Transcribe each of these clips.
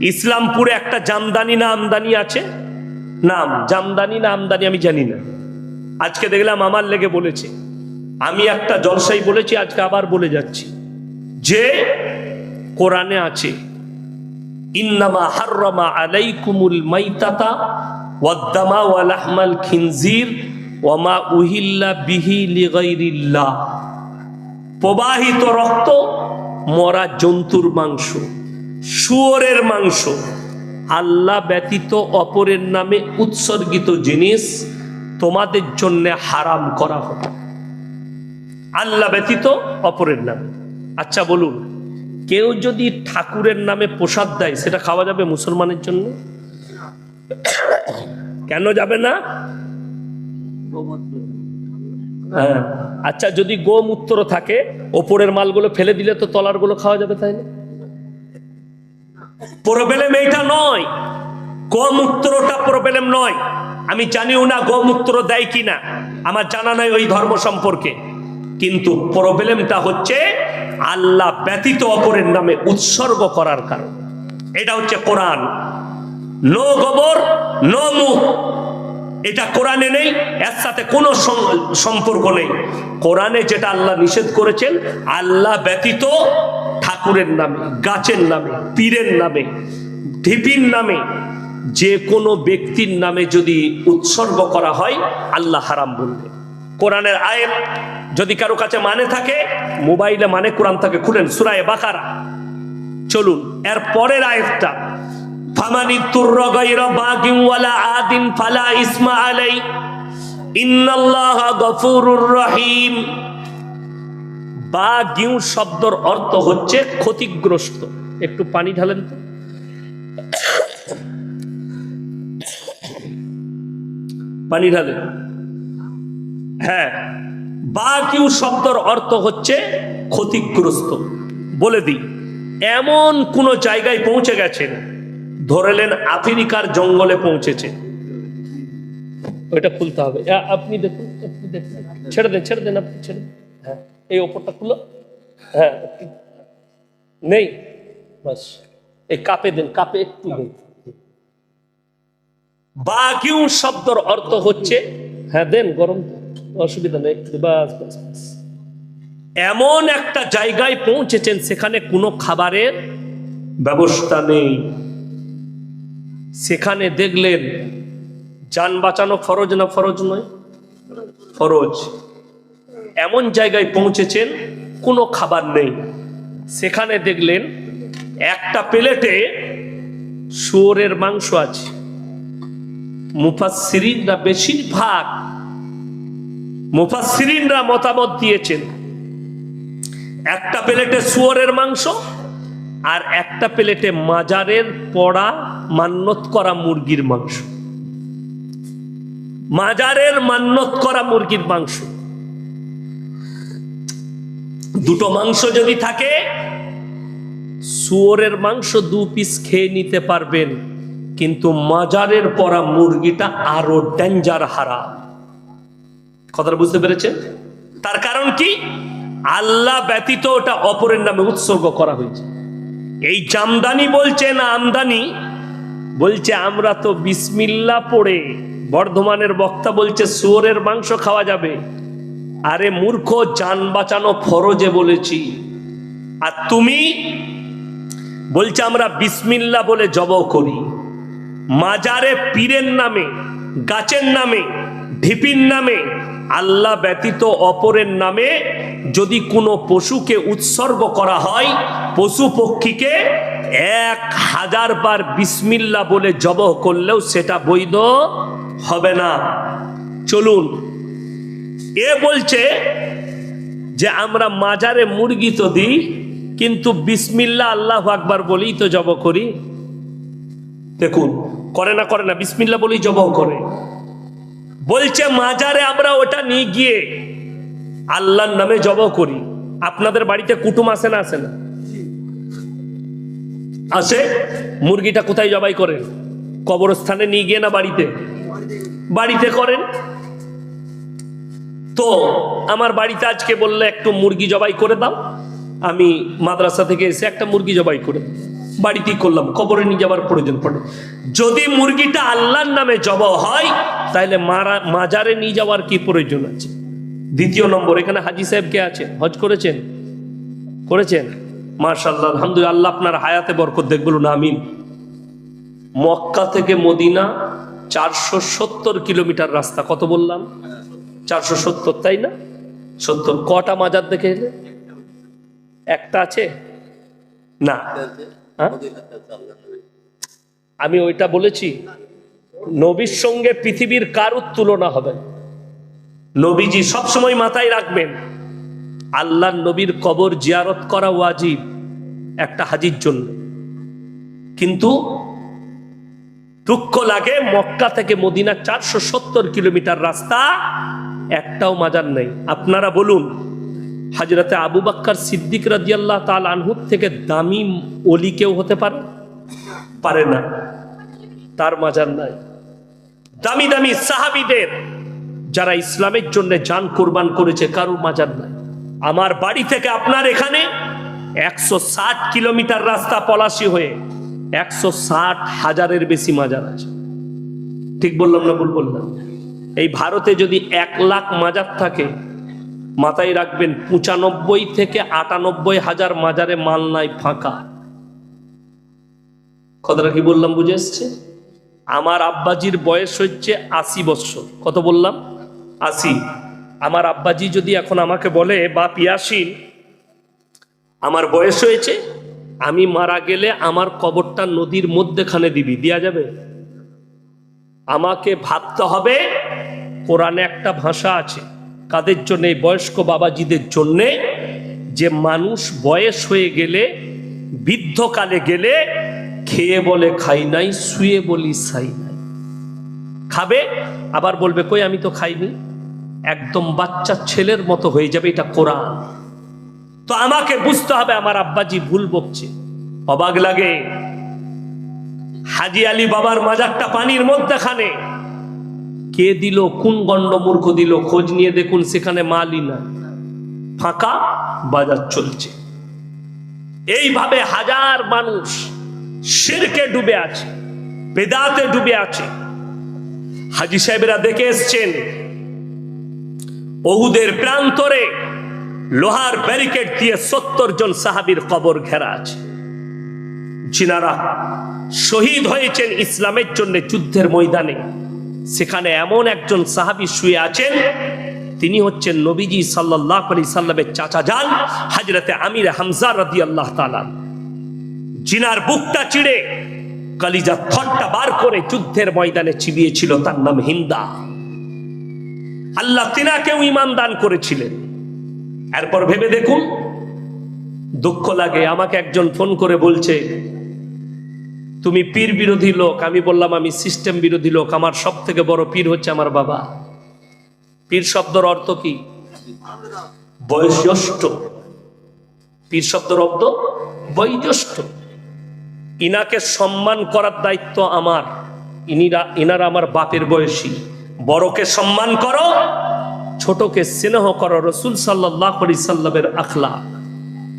ইসলামপুরে একটা জামদানি না আমদানি আছে? নাম, জামদানি না আমদানি আমি জানি না। আজকে দেখলাম আমার লেগে বলেছে। আমি একটা জলসাই বলেছি, আজকে আবার বলে যাচ্ছি। যে কোরআনে আছে, ইন্নামা মাইতাতা খিনজির উহিল্লা প্রবাহিত রক্ত, মরা জন্তুর মাংস। শুয়োরের মাংস। আল্লাহ ব্যতীত অপরের নামে উৎসর্গিত জিনিস তোমাদের জন্য হারাম করা হবে। আল্লাহ ব্যতীত অপরের নামে। আচ্ছা বলুন, কেউ যদি ঠাকুরের নামে প্রসাদ দেয়, সেটা খাওয়া যাবে মুসলমানের জন্য? কেন যাবে না? হ্যাঁ আচ্ছা যদি গোমূত্র থাকে, ওপরের মালগুলো ফেলে দিলে তো তলারগুলো খাওয়া যাবে তাই না প্রবলেম এইটা নয়। গোমূত্রটা প্রবলেম নয়। আমি জানিও না গোমূত্র দেয় কিনা। আমার জানা নাই ওই ধর্ম সম্পর্কে। কিন্তু প্রবলেমটা হচ্ছে আল্লাহ ব্যতীত অপরের নামে উৎসর্গ করার কারণ। এটা হচ্ছে কোরআন। নো গোবর, নো মুখ। এটা কোরআনে নেই, এর সাথে কোনো সম্পর্ক নেই। কোরআনে যেটা আল্লাহ নিষেধ করেছেন, আল্লাহ ব্যতীত ঠাকুরের নামে, গাছের নামে, পীরের নামে, ঢিপির নামে, যে কোনো ব্যক্তির নামে যদি উৎসর্গ করা হয়, আল্লাহ হারাম বলবে। কোরআনের আয়ের যদি কারও কাছে মানে থাকে, মোবাইলে মানে কোরআন থাকে খুলেন সুরায় বাকারা। চলুন, এর পরের ওয়ালা আদিন ফালা ইসমা আলাই, ইন্নাল্লাহ গফুরুর রহিম। বাগিউ শব্দর অর্থ হচ্ছে ক্ষতিগ্রস্ত। একটু পানি ঢালেন তো। পানি ঢালেন। হ্যাঁ বা কিউ শব্দর অর্থ হচ্ছে ক্ষতিগ্রস্ত। বলে দিই, এমন কোন জায়গায় পৌঁছে গেছেন, ধরেলেন আফ্রিকার জঙ্গলে পৌঁছেছে ওইটা খুলতে হবে। আপনি দেখুন আপনি দেখুন। ছেড়ে দেন ছেড়ে দেন, আপনি ছেড়ে দেন। হ্যাঁ। এই ওপরটা খুলো হ্যাঁ নেই। বাস, এই কাপে দেন, কাপে একটু দেন শব্দর অর্থ হচ্ছে হ্যাঁ দেন গরম, অসুবিধা নেই, একটু। এমন একটা জায়গায় পৌঁছেছেন সেখানে কোনো খাবারের ব্যবস্থা নেই। সেখানে দেখলেন যান বাঁচানো ফরজ না ফরজ নয়? ফরজ। এমন জায়গায় পৌঁছেছেন, কোনো খাবার নেই। সেখানে দেখলেন একটা প্লেটে শুয়োরের মাংস আছে। মুফাসসিরিনরা বেশিরভাগ, মুফাসসিরিনরা মতামত দিয়েছেন। একটা প্লেটে শুয়োরের মাংস আর একটা প্লেটে মাজারের পড়া মান্যত করা মুরগির মাংস। মাজারের মান্যত করা মুরগির মাংস। দুটো মাংস যদি থাকে, শুয়োরের মাংস দু পিস খেয়ে নিতে পারবেন, কিন্তু মাজারের পরা মুরগিটা আরও ডেঞ্জার হারা কথাটা বুঝতে পেরেছেন? তার কারণ কি? আল্লাহ ব্যতীত ওটা অপরের নামে উৎসর্গ করা হয়েছে। এই জামদানি বলছে না আমদানি? বলছে আমরা তো বিসমিল্লা পড়ে, বর্ধমানের বক্তা বলছে শুয়োরের মাংস খাওয়া যাবে। আরে মূর্খ, যান বাঁচানো ফরজে বলেছি। আর তুমি? বলছে, আমরা বিসমিল্লা বলে জব করি। মাজারে পীরের নামে, গাছের নামে, ঢিপির নামে, আল্লাহ ব্যতীত অপরের নামে যদি কোনো পশুকে উৎসর্গ করা হয়, পশু পক্ষীকে এক হাজার বার বিসমিল্লা বলে জবহ করলেও সেটা বৈধ হবে না। চলুন এ বলছে যে আমরা মাজারে মুরগি তো দিই, কিন্তু বিসমিল্লা আল্লাহ আকবার বলেই তো জব করি। দেখুন, করে না করে না বিসমিল্লা বলেই জবাও করে। বলছে, মাজারে আমরা ওটা নিয়ে গিয়ে আল্লাহর নামে জব করি। আপনাদের বাড়িতে কুটুম আসে না আসে না? আসে? মুরগিটা কোথায় জবাই করেন? কবরস্থানে নিয়ে গিয়ে না বাড়িতে? বাড়িতে করেন? তো আমার বাড়িতে আজকে বললে একটু মুরগি জবাই করে দাও। আমি মাদ্রাসা থেকে এসে একটা মুরগি জবাই করে। বাড়িতেই করলাম, কবরে নিয়ে যাওয়ার প্রয়োজন পড়ে। যদি মুরগিটা আল্লাহর নামে জব হয় তাহলে মারা মাজারে নিয়ে যাওয়ার কি প্রয়োজন আছে? দ্বিতীয় নম্বর, এখানে হাজি সাহেব কে আছে? হজ করেছেন? করেছেন? মার্শাল্লাহ আলহামদুলিল্লাহ, আল্লাহ আপনার হায়াতে বরকত দেখ, বলুন আমিন। মক্কা থেকে মদিনা চারশো সত্তর কিলোমিটার রাস্তা, কত বললাম? চারশো সত্তর, তাই না? সত্তর। কটা মাজার দেখে এলে? একটা আছে? না। হ্যাঁ? আমি ওইটা বলেছি, নবীর সঙ্গে পৃথিবীর কারুর তুলনা হবে নবীজি সবসময় মাথায় রাখবেন আল্লাহ নবীর কবর জিয়ারত করা ওয়াজিব একটা হাজির জন্য। কিন্তু দুঃখ লাগে মক্কা থেকে মদিনা চারশো সত্তর কিলোমিটার রাস্তা একটাও মাজার নেই। আপনারা বলুন হাজরতে আবু বাক্কার সিদ্দিক রাজিয়াল্লাহ তাল আনহুর থেকে দামি অলি কেউ হতে পারে? পারে না। তার মাজার নাই। দামি দামি সাহাবিদের যারা ইসলামের জন্য যান কোরবান করেছে, কারুর মাজার নাই। আমার বাড়ি থেকে আপনার এখানে একশো ষাট কিলোমিটার রাস্তা পলাশি হয়ে একশো ষাট হাজারের বেশি মাজার আছে। ঠিক বললাম না ভুল বললাম? এই ভারতে যদি এক লাখ মাজার থাকে, মাথায় রাখবেন পঁচানব্বই থেকে আটানব্বই হাজার মাজারে মাল নাই, ফাঁকা। কথাটা কি বললাম বুঝে এসছে? আমার আব্বাজির বয়স হচ্ছে আশি বৎসর কত বললাম? আশি। আমার আব্বাজি যদি এখন আমাকে বলে বা পিয়াসিন আমার বয়স হয়েছে, আমি মারা গেলে আমার কবরটা নদীর মধ্যেখানে দিবি। দেয়া যাবে? আমাকে ভাবতে হবে কোরআনে একটা ভাষা আছে, কাদের জন্য এই বয়স্ক বাবাজিদের জন্যে, যে মানুষ বয়স হয়ে গেলে বৃদ্ধকালে গেলে খেয়ে বলে খাই নাই, শুয়ে বলি সাই নাই। খাবে, আবার বলবে, কই আমি তো খাইনি? একদম বাচ্চা ছেলের মতো হয়ে যাবে এটা কোরআন। তো আমাকে বুঝতে হবে, আমার আব্বাজি ভুল বকছে। অবাক লাগে। হাজি আলী বাবার মাজারটা পানির মধ্যেখানে। কে দিল, কোন গণ্ডমূর্খ দিল, খোঁজ নিয়ে দেখুন সেখানে মালই না ফাঁকা বাজার চলছে। এইভাবে হাজার মানুষ শিরকে ডুবে আছে, বেদাতে ডুবে আছে। হাজি সাহেবেরা দেখে এসছেন ওহুদের প্রান্তরে লোহার ব্যারিকেড দিয়ে সত্তর জন সাহাবীর কবর ঘেরা আছে। যিনারা শহীদ হয়েছেন ইসলামের জন্য যুদ্ধের ময়দানে। সেখানে এমন একজন সাহাবী শুয়ে আছেন, তিনি হচ্ছেন নবীজি সাল্লাহ আলি সাল্লামের চাচা যান, হাজরতে আমির হামজা রদি আল্লাহ তালান জিনার বুকটা চিড়ে কালিজা থটটা বার করে যুদ্ধের ময়দানে চিবিয়েছিল, তার নাম হিন্দা। আল্লাহ তিনাকেও ইমান দান করেছিলেন। এরপর ভেবে দেখুন, দুঃখ লাগে, আমাকে একজন ফোন করে বলছে তুমি পীর বিরোধী লোক, আমি বললাম, আমি সিস্টেম বিরোধী লোক, আমার সব থেকে বড় পীর হচ্ছে আমার বাবা। পীর শব্দর অর্থ কি? বয়োজ্যেষ্ঠ। পীর শব্দর অর্থ বয়োজ্যেষ্ঠ। ইনাকে সম্মান করার দায়িত্ব আমার। ইনিরা, ইনারা আমার বাপের বয়সী। বড়কে সম্মান করো, ছোটকে স্নেহ করো, রসুল সাল্লাহ সাল্লামের আখলা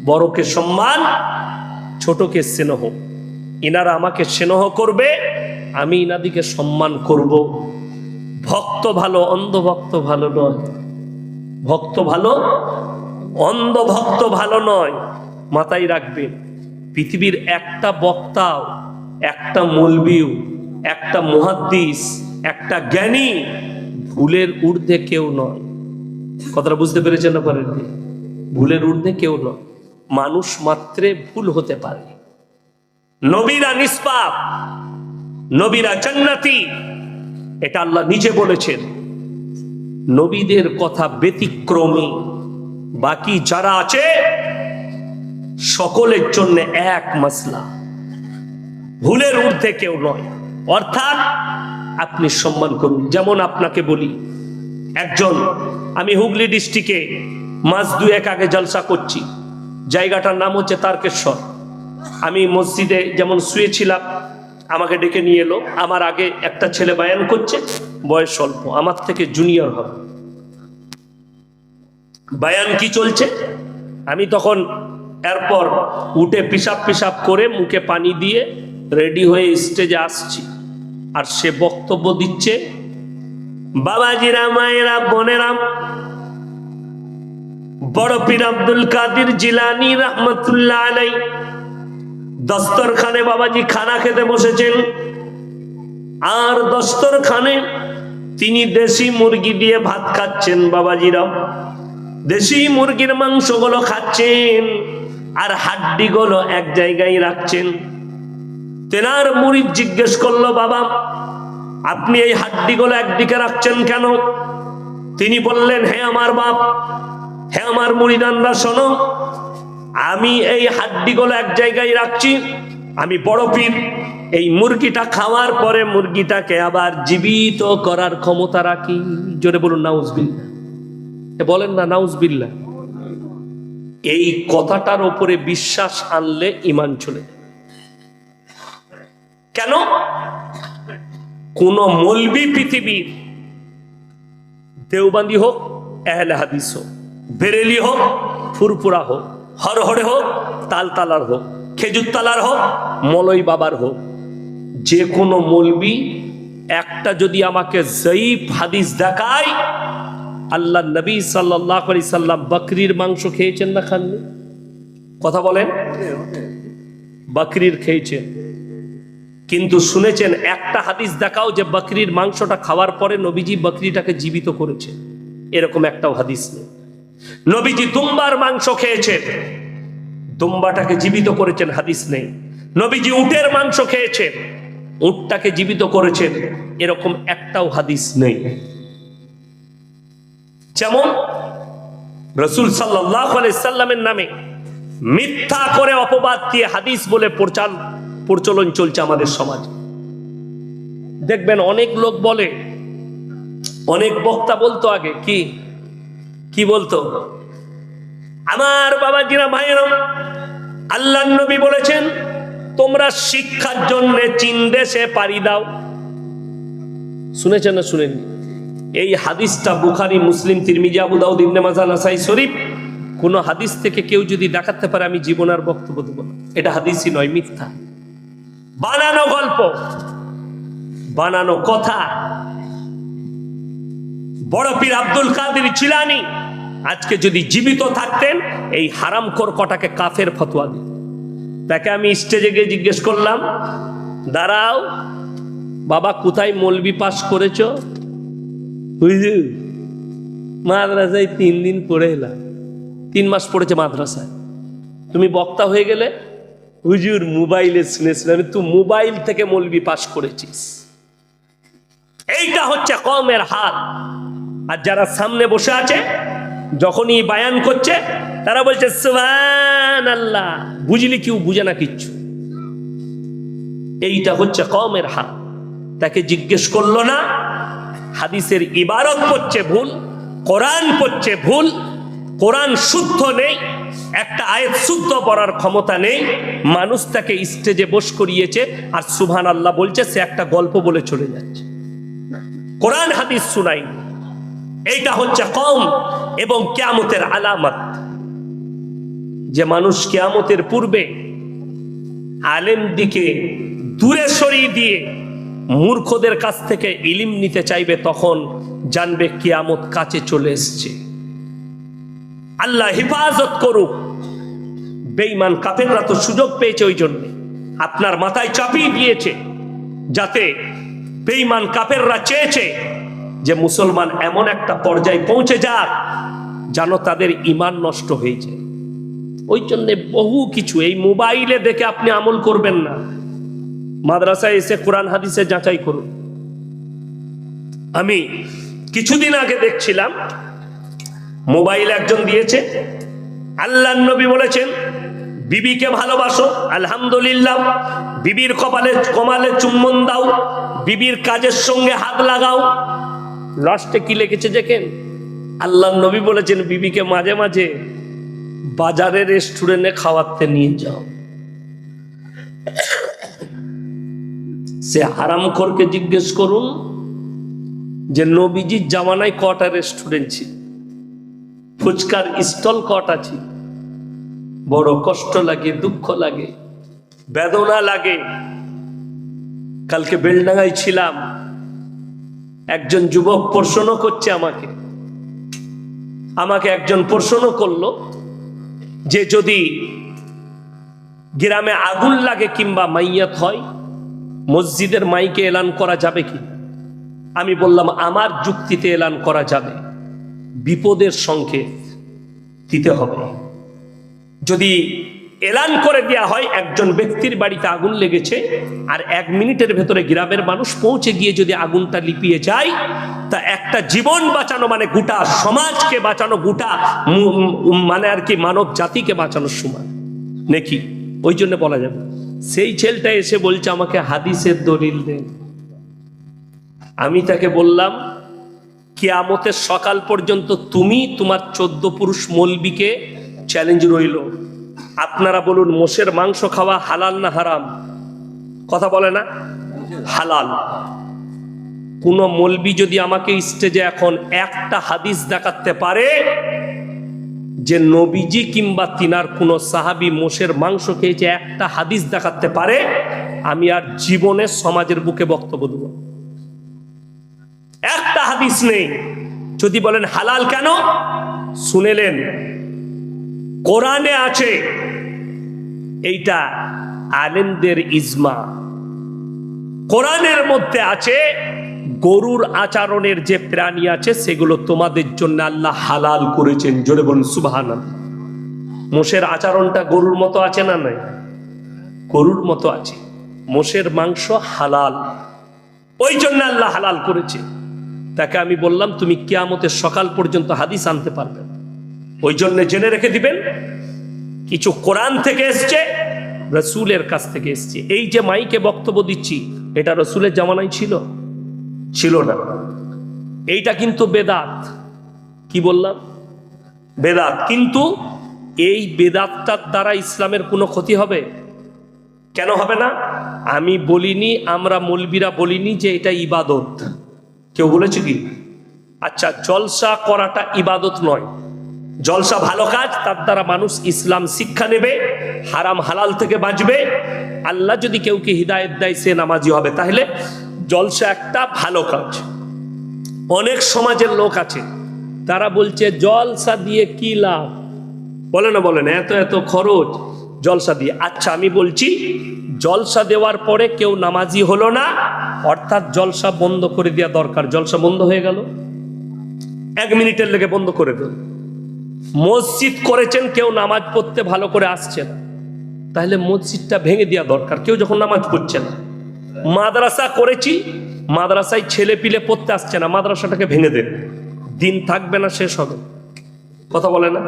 বড়কে সম্মান, ছোটকে স্নেহ। ইনারা আমাকে স্নেহ করবে, আমি ইনাদিকে সম্মান করব। ভক্ত ভালো অন্ধ ভক্ত ভালো নয়। ভক্ত ভালো অন্ধ ভক্ত ভালো নয়। মাথায় রাখবেন, পৃথিবীর একটা বক্তাও, একটা মলবিও, একটা মহাদ্দিস, একটা জ্ঞানী ভুলের ঊর্ধ্বে কেউ নয়। কথাটা বুঝতে পেরেছেন না পারেননি? ভুলের ঊর্ধ্বে কেউ নয়। মানুষ মাত্রে ভুল হতে পারে। নবীরা নিষ্পাপ, নবীরা জান্নাতি। এটা আল্লাহ নিজে বলেছেন। নবীদের কথা ব্যতিক্রমী। বাকি যারা আছে, সকলের জন্য এক মাসলা। ভুলের ঊর্ধ্বে কেউ নয়। অর্থাৎ আপনি সম্মান করুন। যেমন আপনাকে বলি, একজন, আমি হুগলি ডিস্ট্রিক্টে মাস দুয়েক আগে জলসা করছি। জায়গাটার নাম হচ্ছে তারকেশ্বর। আমি মসজিদে যেমন শুয়েছিলাম, আমাকে ডেকে নিয়ে এলো। আমার আগে একটা ছেলে বায়ান করছে, বয়স স্বল্প আমার থেকে জুনিয়র হবে। বায়ান কি চলছে? আমি তখন এরপর উঠে পিসাব পিসাব করে মুখে পানি দিয়ে রেডি হয়ে স্টেজে আসছি। আর সে বক্তব্য দিচ্ছে, বাবাজিরা, মায়েরা বোনেরাম বড় পীর আব্দুল কাদির জিলানি রহমতুল্লাহ আলাই দস্তরখানে বাবাজি খানা খেতে বসেছেন। আর দস্তরখানে তিনি দেশি মুরগি দিয়ে ভাত খাচ্ছেন বাবাজিরাম দেশি মুরগির মাংসগুলো খাচ্ছেন আর হাড্ডিগুলো এক জায়গায় রাখছেন। তেনার মুড়িদ জিজ্ঞেস করল, বাবা, আপনি এই হাড্ডিগুলো একদিকে রাখছেন কেন? তিনি বললেন, হে আমার বাপ, হে আমার মুড়িদানরা শোনো আমি এই হাড্ডিগুলো এক জায়গায় রাখছি, আমি বড় পীর। এই মুরগিটা খাওয়ার পরে মুরগিটাকে আবার জীবিত করার ক্ষমতা রাখি। জোরে বলুন নাউজবিল্লা বলেন না নাউজবিল্লা এই কথাটার ওপরে বিশ্বাস আনলে ইমান চলে কেন? কোন মলবি পৃথিবীর দেওবান্দি হোক, এহলে হাদিস হোক, বেরেলি হোক ফুরপুরা হোক হরহরে হোক তালতালার হোক, খেজুর তালার হোক, মলই বাবার হোক, যে কোনো মলবি, একটা যদি আমাকে জয়ীফ হাদিস দেখায় আল্লাহ নবী সাল্লাহ আলি সাল্লাম বকরির মাংস খেয়েছেন না খাননি? কথা বলেন। বকরির খেয়েছেন। কিন্তু শুনেছেন, একটা হাদিস দেখাও যে বকরির মাংসটা খাওয়ার পরে নবীজি বকরিটাকে জীবিত করেছে। এরকম একটাও হাদিস নেই। নবীজি দুম্বার মাংস খেয়েছেন। দুম্বাটাকে জীবিত করেছেন, হাদিস নেই। নবীজি উটের মাংস খেয়েছেন, উটটাকে জীবিত করেছেন, এরকম একটাও হাদিস নেই। যেমন রসুল সাল্লামের নামে মিথ্যা করে অপবাদ দিয়ে হাদিস বলে প্রচার, প্রচলন চলছে আমাদের সমাজে। দেখবেন অনেক লোক বলে, অনেক বক্তা বলতো আগে কি কি বলতো? আমার বাবাজিরা ভাইয়েরা আল্লাহ নবী বলেছেন, তোমরা শিক্ষার জন্য চীন দেশে পাড়ি দাও। শুনেছেন না শুনেননি? এই হাদিসটা বুখারি, মুসলিম শরীফ। কোন হাদিস থেকে কেউ যদি দেখাতে পারে, আমি জীবন আর বক্তব্য দেবো না। এটা হাদিসই নয়, মিথ্যা। বানানো গল্প, বানানো কথা। বড় পীর আব্দুল কাদের চিলানি আজকে যদি জীবিত থাকতেন, এই হারামখোর কটাকে কাফের ফতোয়া দিত। তাকে আমি স্টেজে গিয়ে জিজ্ঞেস করলাম, দাঁড়াও, বাবা কোথায় মলবি পাস করেছ? বুঝলি মাদ্রাসায় তিন দিন পড়ে এলাম। তিন মাস পড়েছে মাদ্রাসায়। তুমি বক্তা হয়ে গেলে? হুজুর, মোবাইলে শুনেছিলাম, তুই মোবাইল থেকে মলবি পাস করেছিস। এইটা হচ্ছে কমের হাত। আর যারা সামনে বসে আছে যখনই বায়ান করছে, তারা বলছে সুবহান আল্লাহ বুঝলি কেউ বুঝে না কিচ্ছু। এইটা হচ্ছে কমের হাত। তাকে জিজ্ঞেস করল না, হাদিসের ইবারত পড়ছে ভুল, কোরআন পড়ছে ভুল, কোরআন শুদ্ধ নেই, একটা আয়াত শুদ্ধ পড়ার ক্ষমতা নেই, মানুষ তাকে স্টেজে বস করিয়েছে আর সুবহান আল্লাহ বলছে, সে একটা গল্প বলে চলে যাচ্ছে। কোরআন হাদিস শুনাই এইটা হচ্ছে কম এবং কেয়ামতের আলামত। যে মানুষ কেয়ামতের পূর্বে আলেম দিকে দূরে সরিয়ে দিয়ে মূর্খদের কাছ থেকে ইলিম নিতে চাইবে, তখন জানবে কিয়ামত কাছে চলে এসছে। আল্লাহ হেফাজত করুক। বেঈমান কাফেররা তো সুযোগ পেয়েছে ওই জন্যে। আপনার মাথায় চাপিয়ে দিয়েছে যাতে বেঈমান কাফেররা চেয়েছে যে মুসলমান এমন একটা পর্যায়ে পৌঁছে যাক, যেন তাদের ইমান নষ্ট হয়ে যায়। ওই জন্য বহু কিছু, এই মোবাইলে দেখে আপনি আমল করবেন না। মাদ্রাসায় এসে কোরআন হাদিসে যাচাই করুন। আমি কিছুদিন আগে দেখছিলাম, মোবাইল একজন দিয়েছে আল্লাহ নবী বলেছেন, বিবিকে ভালোবাসো, আলহামদুলিল্লাহ, বিবির কপালে, কমালে চুম্বন দাও, বিবির কাজের সঙ্গে হাত লাগাও লাস্টে কি লিখেছে দেখেন? আল্লাহ নবী বলেছেন, বিবিকে মাঝে মাঝে বাজারে রেস্টুরেন্টে খাওয়াতে নিয়ে যাও। সে হারামখোরকে জিজ্ঞেস করুন যে নবীজির জামানায় কটা রেস্টুরেন্ট ছিল? ফুচকার স্টল কটা ছিল? বড় কষ্ট লাগে, দুঃখ লাগে, বেদনা লাগে। কালকে বেলডাঙ্গায় ছিলাম। একজন যুবক প্রশ্ন করছে আমাকে। আমাকে একজন প্রশ্ন করল যে যদি গ্রামে আগুন লাগে কিংবা মাইয়াত হয়, মসজিদের মাইকে এলান করা যাবে কি? আমি বললাম, আমার যুক্তিতে এলান করা যাবে। বিপদের সংকেত দিতে হবে। যদি এলান করে দেওয়া হয়, একজন ব্যক্তির বাড়িতে আগুন লেগেছে, আর এক মিনিটের ভেতরে গ্রামের মানুষ পৌঁছে গিয়ে যদি আগুনটা লিপিয়ে যায়, তা একটা জীবন বাঁচানো মানে গোটা সমাজকে বাঁচানো, গোটা মানে আর কি মানব জাতিকে বাঁচানোর সমান নাকি? ওই জন্য বলা যাবে। সেই ছেলেটা এসে বলছে, আমাকে হাদিসের দলিল দেন আমি তাকে বললাম, কিয়ামতের সকাল পর্যন্ত তুমি তোমার চোদ্দ পুরুষ মলবিকে চ্যালেঞ্জ রইল। আপনারা বলুন, মোষের মাংস খাওয়া হালাল না হারাম? কথা বলে না? হালাল। কোন মলবি যদি আমাকে স্টেজে এখন একটা হাদিস দেখাতে পারে যে নবীজি কিংবা তিনার কোন সাহাবি মোষের মাংস খেয়েছে, একটা হাদিস দেখাতে পারে, আমি আর জীবনে সমাজের বুকে বক্তব্য দেবো। একটা হাদিস নেই। যদি বলেন হালাল কেন? শুনেলেন কোরআনে আছে। এইটা আলেমদের ইজমা। কোরআনের মধ্যে আছে, গরুর আচরণের যে প্রাণী আছে, সেগুলো তোমাদের জন্য আল্লাহ হালাল করেছেন। জোরে বলুন সুবাহান মোষের আচরণটা গরুর মতো আছে না নাই? গরুর মতো আছে। মোষের মাংস হালাল। ওই জন্য আল্লাহ হালাল করেছে। তাকে আমি বললাম, তুমি কিয়ামতের সকাল পর্যন্ত হাদিস আনতে পারবে না। ওই জন্য জেনে রেখে দিবেন, কিছু কোরআন থেকে এসছে, রসুলের কাছ থেকে এসছে। এই যে মাইকে বক্তব্য দিচ্ছি, এটা রসুলের জামানায় ছিল? ছিল না। এইটা কিন্তু বেদাত। কি বললাম? বেদাত। কিন্তু এই বেদাতটার দ্বারা ইসলামের কোনো ক্ষতি হবে? কেন হবে না? আমি বলিনি, আমরা মলবিরা বলিনি যে এটা ইবাদত। কেউ বলেছে কি? আচ্ছা জলসা করাটা ইবাদত নয়। জলসা ভালো কাজ, তার দ্বারা মানুষ ইসলাম শিক্ষা নেবে, হারাম হালাল থেকে বাঁচবে। আল্লাহ যদি কেউকে হৃদায়ত দেয়, সে নামাজি হবে। তাহলে জলসা একটা ভালো কাজ। অনেক সমাজের লোক আছে, তারা বলছে, জলসা দিয়ে কি লাভ? বলে না বলে না, এত এত খরচ, জলসা দিয়ে। আচ্ছা আমি বলছি, জলসা দেওয়ার পরে কেউ নামাজি হলো না, অর্থাৎ জলসা বন্ধ করে দেওয়া দরকার। জলসা বন্ধ হয়ে গেল। এক মিনিটের লেগে বন্ধ করে দিল। মসজিদ করেছেন, কেউ নামাজ পড়তে ভালো করে আসছে না। তাহলে মসজিদটা ভেঙে দেওয়া দরকার। কেউ যখন নামাজ পড়ছে না। মাদ্রাসা করেছি, মাদ্রাসায় ছেলে পিলে পড়তে আসছে না, মাদ্রাসাটাকে ভেঙে দেন দিন থাকবে না, শেষ হবে। কথা বলে না?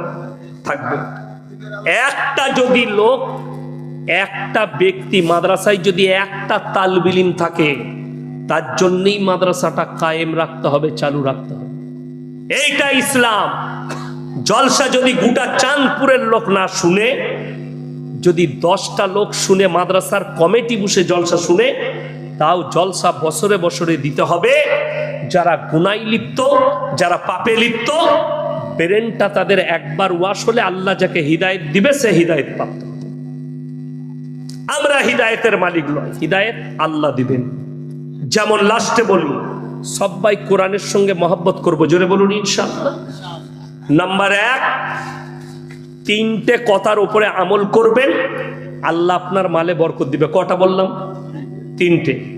থাকবে। একটা যদি লোক, একটা ব্যক্তি মাদ্রাসায় যদি একটা তালবিলিম থাকে, তার জন্যই মাদ্রাসাটা কায়েম রাখতে হবে, চালু রাখতে হবে। এইটা ইসলাম। জলসা যদি গোটা চাঁদপুরের লোক না শুনে, যদি দশটা লোক শুনে, মাদ্রাসার কমিটি বসে জলসা শুনে, তাও জলসা বছরে বছরে দিতে হবে। যারা গুনাই লিপ্ত, যারা পাপে লিপ্ত, ব্রেনটা তাদের একবার ওয়াশ হলে আল্লাহ যাকে হৃদায়ত দিবে, সে হৃদায়ত প্রাপ্ত আমরা হৃদায়তের মালিক নয় হৃদায়ত আল্লাহ দিবেন। যেমন লাস্টে বলি, সবাই কোরআনের সঙ্গে মহব্বত করব, জোরে বলুন ইনশাআল্লাহ। নাম্বার এক, তিনটে কথার উপরে আমল করবেন, আল্লাহ আপনার মালে বরকত দিবে। কটা বললাম? তিনটে।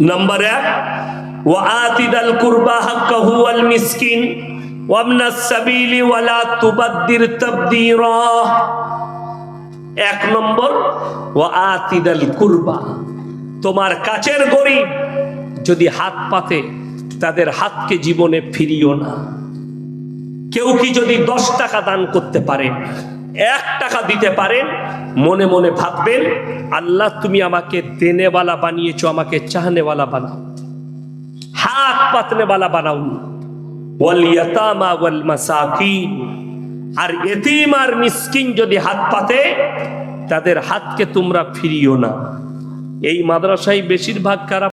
নাম্বার এক ওয়াতিদাল কুরবা হাক্কাহু আল মিসকিন ওয়াবনা সাবিলি ওয়ালা তুবাদ্দির তাবদীরা। এক নম্বর ওয়াতিদাল কুরবা। তোমার কাছের গরিব যদি হাত পাতে তাদের হাতকে জীবনে ফিরিও না। কেউ কি যদি দশ টাকা দান করতে পারে, এক টাকা দিতে পারেন মনে মনে ভাববেন, আল্লাহ তুমি আমাকে দেনেওয়ালা বানিয়েছো, আমাকে চাহনেওয়ালা বানাও। হাত পাতনেওয়ালা বানাও। আর এতিম আর মিসকিন যদি হাত পাতে, তাদের হাতকে তোমরা ফিরিও না। এই মাদ্রাসায় বেশিরভাগ কারা